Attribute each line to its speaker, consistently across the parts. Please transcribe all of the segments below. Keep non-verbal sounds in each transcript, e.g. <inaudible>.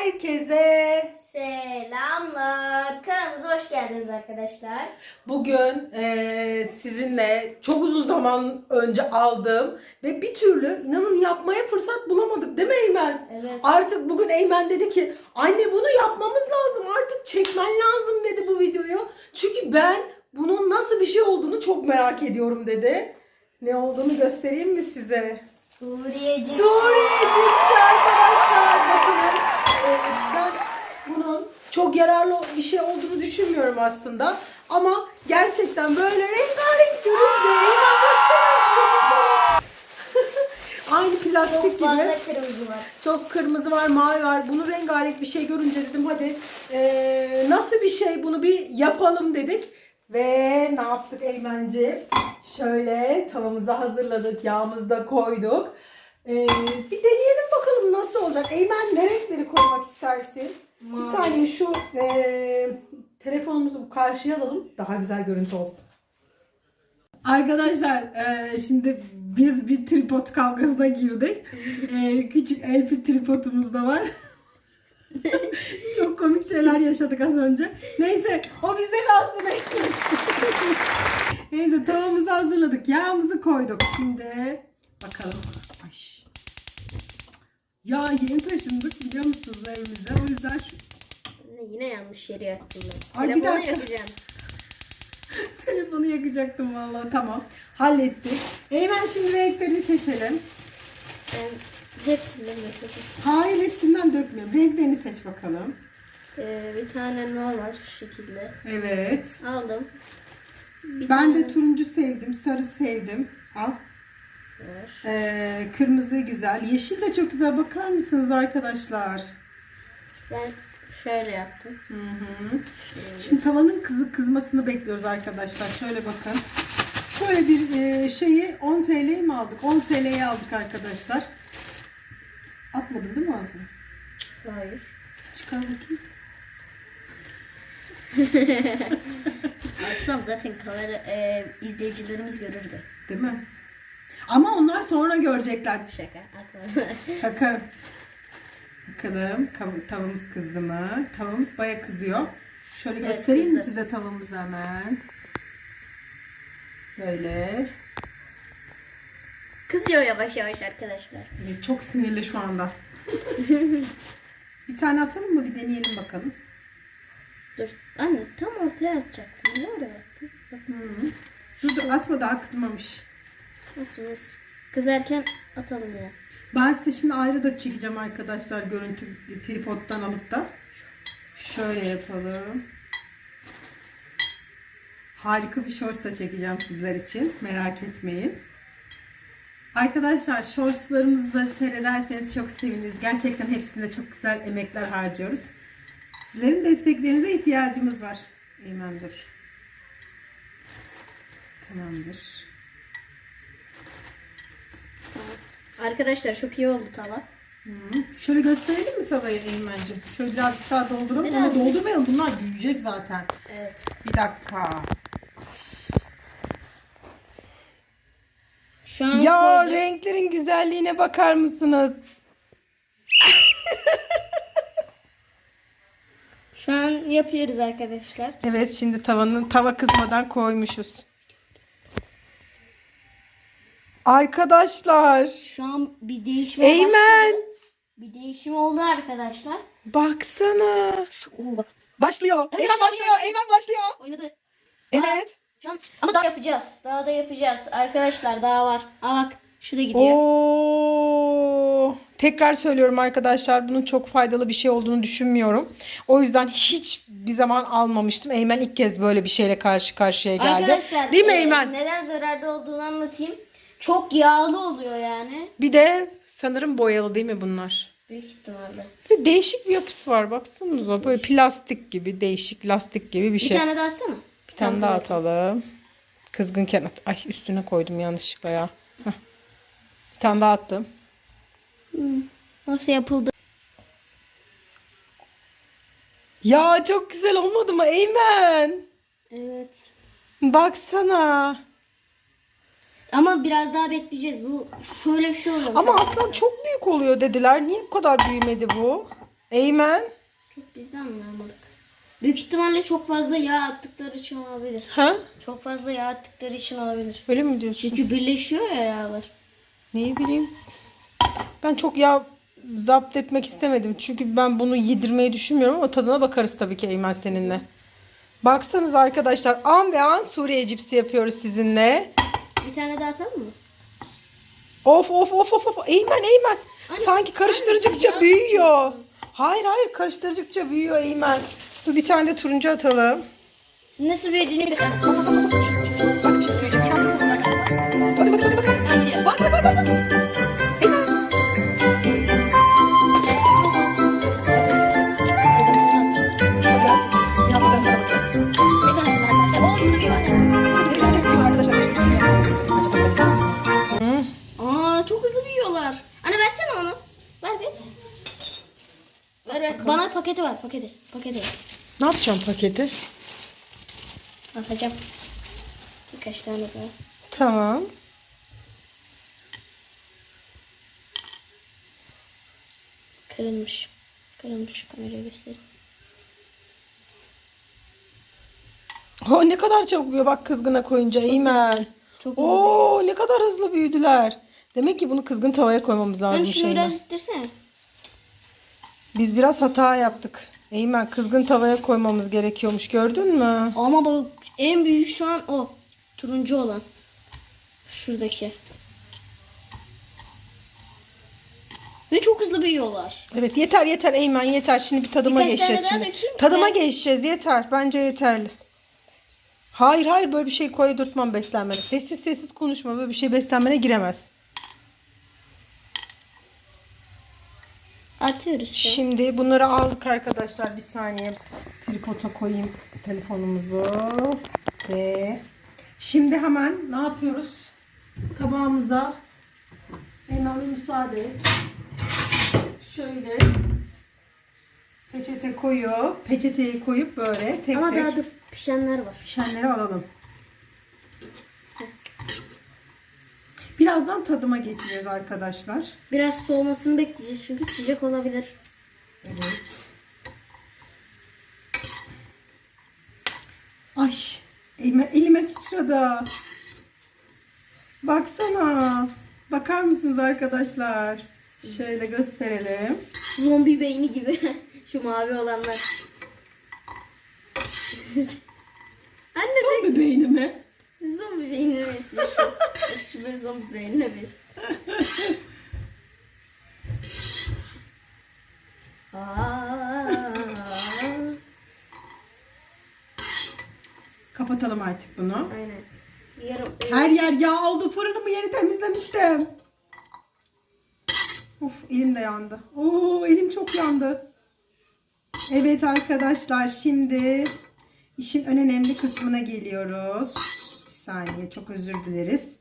Speaker 1: Herkese
Speaker 2: Selamlar. Kanalımıza hoş geldiniz arkadaşlar.
Speaker 1: bugün eee, sizinle çok uzun zaman önce aldığım ve bir türlü inanın yapmaya fırsat bulamadık değil mi Eymen?
Speaker 2: Evet.
Speaker 1: Artık bugün Eymen dedi ki anne bunu yapmamız lazım artık çekmen lazım dedi bu videoyu. Çünkü ben bunun nasıl bir şey olduğunu çok merak ediyorum dedi. Ne olduğunu göstereyim mi size?
Speaker 2: Suriyeci.
Speaker 1: Suriyeciksi arkadaşlar bakın. Ee, ben bunun çok yararlı bir şey olduğunu düşünmüyorum aslında. Ama gerçekten böyle rengarenk görünce. <laughs> Aynı plastik
Speaker 2: Çok
Speaker 1: gibi.
Speaker 2: fazla kırmızı var.
Speaker 1: Çok kırmızı var, mavi var. Bunu rengarenk bir şey görünce dedim hadi ee, nasıl bir şey bunu bir yapalım dedik. Ve ne yaptık Eymenci? Şöyle tavamızı hazırladık, yağımızı da koyduk. Ee, bir deneyelim nasıl olacak. Eymen ne renkleri koymak istersin? Bir
Speaker 2: Mavi.
Speaker 1: saniye şu ee, telefonumuzu karşıya alalım. Daha güzel görüntü olsun. Arkadaşlar e, şimdi biz bir tripod kavgasına girdik. E, küçük elfi tripodumuz da var. <laughs> Çok komik şeyler yaşadık az önce. Neyse o bizde kalsın. Neyse tavamızı hazırladık. Yağımızı koyduk. Şimdi bakalım. Ay. Ya yeni taşındık biliyor musunuz evimize. O yüzden şu
Speaker 2: Yine yanlış yere yaktım ben.
Speaker 1: Ay, bir
Speaker 2: Telefonu
Speaker 1: dakika.
Speaker 2: yakacağım. <laughs>
Speaker 1: telefonu yakacaktım vallahi. Tamam. Hallettik. Eymen şimdi renklerini seçelim.
Speaker 2: Ben hepsinden yakacağım.
Speaker 1: Hayır hepsinden dökmüyorum. Renklerini seç bakalım.
Speaker 2: Ee, bir tane normal şu şekilde.
Speaker 1: Evet.
Speaker 2: Aldım. Bir
Speaker 1: Ben de
Speaker 2: tane
Speaker 1: turuncu sevdim, sarı sevdim. Al. Ee, kırmızı güzel. Yeşil de çok güzel. Bakar mısınız arkadaşlar?
Speaker 2: Ben şöyle yaptım.
Speaker 1: Hı hı.
Speaker 2: Şöyle.
Speaker 1: Şimdi tavanın kızı kızmasını bekliyoruz arkadaşlar. Şöyle bakın. Şöyle bir e, şeyi 10 TL'ye mi aldık? 10 TL'ye aldık arkadaşlar. Atmadın değil mi ağzını?
Speaker 2: Hayır.
Speaker 1: Çıkar bakayım. <laughs>
Speaker 2: Atsam zaten kamera e, izleyicilerimiz görürdü.
Speaker 1: Değil mi? Ama onlar sonra görecekler.
Speaker 2: Şaka atma. <laughs>
Speaker 1: Sakın. Bakalım kav- tavamız kızdı mı? Tavamız baya kızıyor. Şöyle
Speaker 2: Evet,
Speaker 1: göstereyim mi
Speaker 2: kızdı.
Speaker 1: size tavamızı hemen? Böyle.
Speaker 2: Kızıyor yavaş yavaş arkadaşlar.
Speaker 1: Evet, çok sinirli şu anda. <laughs> bir tane atalım mı? Bir deneyelim bakalım.
Speaker 2: Dur. Anne tam ortaya atacaktım. Ne oraya attın? Bak.
Speaker 1: Dur dur atma daha kızmamış.
Speaker 2: Nasıl nasıl. Kızarken atalım ya.
Speaker 1: Ben size şimdi ayrı da çekeceğim arkadaşlar görüntü tripodtan alıp da. Şöyle yapalım. Harika bir shorts da çekeceğim sizler için. Merak etmeyin. Arkadaşlar shortslarımızı da seyrederseniz çok seviniriz. Gerçekten hepsinde çok güzel emekler harcıyoruz. Sizlerin desteklerinize ihtiyacımız var. Eymen dur. Tamamdır.
Speaker 2: Arkadaşlar çok iyi oldu tava.
Speaker 1: Hı. Şöyle gösterelim mi tavayı Eymen'cim? Şöyle birazcık daha dolduralım ama
Speaker 2: Birazcık.
Speaker 1: doldurmayalım. Bunlar büyüyecek zaten.
Speaker 2: Evet.
Speaker 1: Bir dakika.
Speaker 2: Şu an
Speaker 1: Ya
Speaker 2: koyduk.
Speaker 1: renklerin güzelliğine bakar mısınız?
Speaker 2: Şu an yapıyoruz arkadaşlar.
Speaker 1: Evet şimdi tavanın tava kızmadan koymuşuz. Arkadaşlar
Speaker 2: Şu an bir değişme
Speaker 1: Eymen!
Speaker 2: başladı. Bir değişim oldu arkadaşlar.
Speaker 1: baksana.
Speaker 2: Şu, bak.
Speaker 1: Başlıyor.
Speaker 2: Evet,
Speaker 1: Eymen başlıyor. Eymen başlıyor.
Speaker 2: Oynadı.
Speaker 1: Evet.
Speaker 2: Şu an, ama daha yapacağız. Daha da yapacağız. Arkadaşlar daha var. Aa bak şu da gidiyor.
Speaker 1: Oo. Tekrar söylüyorum arkadaşlar bunun çok faydalı bir şey olduğunu düşünmüyorum. O yüzden hiç bir zaman almamıştım. Eymen ilk kez böyle bir şeyle karşı karşıya geldi.
Speaker 2: Arkadaşlar
Speaker 1: Değil mi
Speaker 2: e,
Speaker 1: Eymen?
Speaker 2: neden zararlı olduğunu anlatayım. Çok yağlı oluyor yani.
Speaker 1: Bir de sanırım boyalı değil mi bunlar?
Speaker 2: Büyük ihtimalle.
Speaker 1: Bir de değişik bir yapısı var baksanıza. Böyle plastik gibi, değişik lastik gibi bir
Speaker 2: Bir
Speaker 1: şey.
Speaker 2: tane daha atsana.
Speaker 1: bir tane daha atalım. Kızgınken at. Ay üstüne koydum yanlışlıkla ya. Heh. Bir tane daha attım.
Speaker 2: Nasıl yapıldı?
Speaker 1: Ya çok güzel olmadı mı Eymen?
Speaker 2: Evet.
Speaker 1: Baksana.
Speaker 2: Ama biraz daha bekleyeceğiz. Bu şöyle bir şey oluyor.
Speaker 1: Ama aslında çok büyük oluyor dediler. Niye bu kadar büyümedi bu? Eymen.
Speaker 2: Çok biz de anlamadık. Büyük ihtimalle çok fazla yağ attıkları için olabilir.
Speaker 1: Ha?
Speaker 2: Çok fazla yağ attıkları için olabilir.
Speaker 1: Öyle mi diyorsun?
Speaker 2: Çünkü birleşiyor ya yağlar.
Speaker 1: Neyi bileyim. Ben çok yağ zapt etmek istemedim. Çünkü ben bunu yedirmeyi düşünmüyorum ama tadına bakarız tabii ki Eymen seninle. Baksanız arkadaşlar an ve an Suriye cipsi yapıyoruz sizinle.
Speaker 2: Bir tane daha atalım mı?
Speaker 1: Of of of of of. Eymen Eymen. Sanki karıştırdıkça
Speaker 2: anne,
Speaker 1: büyüyor. Hayır hayır karıştırdıkça büyüyor Eymen. Dur bir tane de turuncu atalım.
Speaker 2: Nasıl büyüdüğünü göster. Ver. Bana paketi ver paketi. Paketi ver.
Speaker 1: Ne yapacağım paketi?
Speaker 2: Atacağım. Birkaç tane daha.
Speaker 1: Tamam.
Speaker 2: Kırılmış. Kırılmış kameraya göstereyim.
Speaker 1: Oh, ne kadar çabuk büyüyor bak kızgına koyunca Eymen.
Speaker 2: Çok hızlı.
Speaker 1: Oo ne kadar hızlı büyüdüler. Demek ki bunu kızgın tavaya koymamız lazım
Speaker 2: Anne şunu biraz ittirsene.
Speaker 1: Biz biraz hata yaptık. Eymen kızgın tavaya koymamız gerekiyormuş gördün mü?
Speaker 2: Ama bak en büyük şu an o. Turuncu olan. Şuradaki. Ve çok hızlı büyüyorlar.
Speaker 1: Evet yeter yeter Eymen yeter. Şimdi bir tadıma
Speaker 2: Birkaç tane
Speaker 1: geçeceğiz
Speaker 2: daha
Speaker 1: şimdi.
Speaker 2: dökeyim mi?
Speaker 1: Tadıma geçeceğiz yeter. Bence yeterli. Hayır hayır böyle bir şey koydurtmam beslenmene. Sessiz sessiz konuşma. Böyle bir şey beslenmene giremez.
Speaker 2: Atıyoruz an.
Speaker 1: Şimdi bunları aldık arkadaşlar. Bir saniye tripota koyayım telefonumuzu. Ve şimdi hemen ne yapıyoruz? Tabağımıza hemen müsaade et. Şöyle peçete koyuyor. Peçeteyi koyup böyle tek
Speaker 2: Ama
Speaker 1: tek
Speaker 2: daha dur. Pişenler var.
Speaker 1: pişenleri alalım. Birazdan tadıma geçeceğiz arkadaşlar.
Speaker 2: Biraz soğumasını bekleyeceğiz çünkü sıcak olabilir.
Speaker 1: Evet. Ay, elime, elime sıçradı. Baksana. Bakar mısınız arkadaşlar? Şöyle gösterelim.
Speaker 2: Zombi beyni gibi. <laughs> şu mavi olanlar. <laughs> Anne
Speaker 1: Zombi beynime.
Speaker 2: zombi beynine benziyor şu. şu bir zombi beynine bir.
Speaker 1: Kapatalım artık bunu.
Speaker 2: Aynen. Yarım,
Speaker 1: Her yer yağ oldu. Fırınımı yeni temizlemiştim. Of elim de yandı. Oo elim çok yandı. Evet arkadaşlar şimdi işin en önemli kısmına geliyoruz. Saniye çok özür dileriz.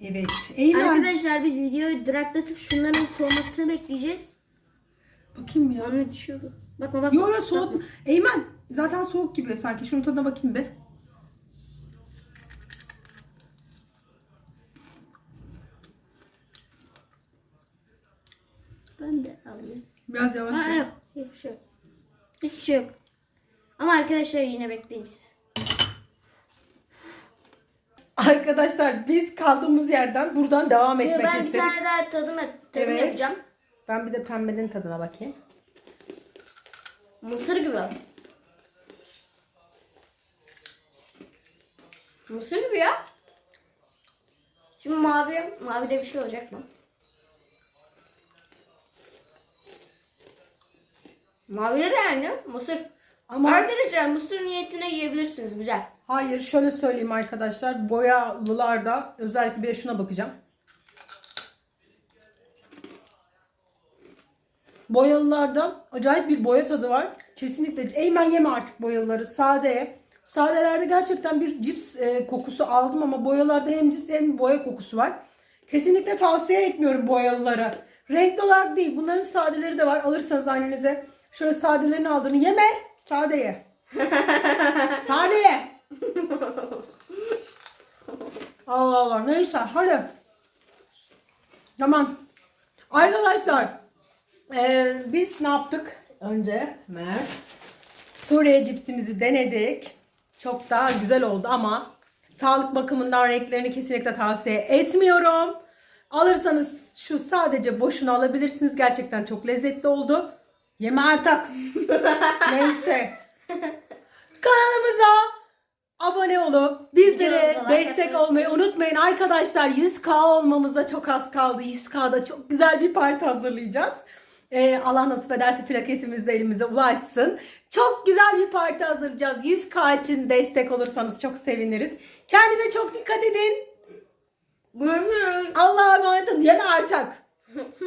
Speaker 1: Evet Eymen.
Speaker 2: Arkadaşlar biz videoyu duraklatıp şunların soğumasını bekleyeceğiz.
Speaker 1: Bakayım ya.
Speaker 2: Anne düşüyordu. Bakma bak.
Speaker 1: Yo yo soğuk. Eymen zaten soğuk gibi sanki. Şunun tadına bakayım be.
Speaker 2: Ben de alayım.
Speaker 1: Biraz yavaş.
Speaker 2: Aa, yok. Hiçbir şey yok. Hiçbir şey yok. Ama arkadaşlar yine bekleyin siz.
Speaker 1: Arkadaşlar biz kaldığımız yerden buradan devam
Speaker 2: Şimdi
Speaker 1: etmek
Speaker 2: ben bir tane daha tadım, tadım
Speaker 1: Evet.
Speaker 2: yapacağım.
Speaker 1: Ben bir de pembenin tadına bakayım.
Speaker 2: Mısır gibi. Mısır gibi ya. Şimdi mavi, mavi de bir şey olacak mı? Mavide de yani mısır.
Speaker 1: Ama
Speaker 2: Arkadaşlar mısır niyetine yiyebilirsiniz güzel.
Speaker 1: Hayır şöyle söyleyeyim arkadaşlar. Boyalılarda özellikle bir de şuna bakacağım. Boyalılarda acayip bir boya tadı var. Kesinlikle Eymen yeme artık boyalıları. Sade. Sadelerde gerçekten bir cips e, kokusu aldım ama boyalarda hem cips hem boya kokusu var. Kesinlikle tavsiye etmiyorum boyalıları. Renkli olarak değil. Bunların sadeleri de var. Alırsanız annenize şöyle sadelerini aldığını yeme. Sade ye. <laughs> Sade ye. Allah Allah. Neyse hadi. Tamam. Arkadaşlar. e, biz ne yaptık? Önce Mert. Suriye cipsimizi denedik. Çok daha güzel oldu ama sağlık bakımından renklerini kesinlikle tavsiye etmiyorum. Alırsanız şu sadece boşuna alabilirsiniz. Gerçekten çok lezzetli oldu. Yeme artık. <laughs> Neyse. Kanalımıza abone olup bizlere
Speaker 2: Videomuza like
Speaker 1: destek
Speaker 2: atmayı
Speaker 1: olmayı unutmayın. Arkadaşlar 100k olmamızda çok az kaldı. 100k'da çok güzel bir parti hazırlayacağız. Ee, Allah nasip ederse plaketimiz de elimize ulaşsın. Çok güzel bir parti hazırlayacağız. 100k için destek olursanız çok seviniriz. Kendinize çok dikkat edin.
Speaker 2: Görüşürüz.
Speaker 1: Allah'a emanet olun. Yeme artık. <laughs>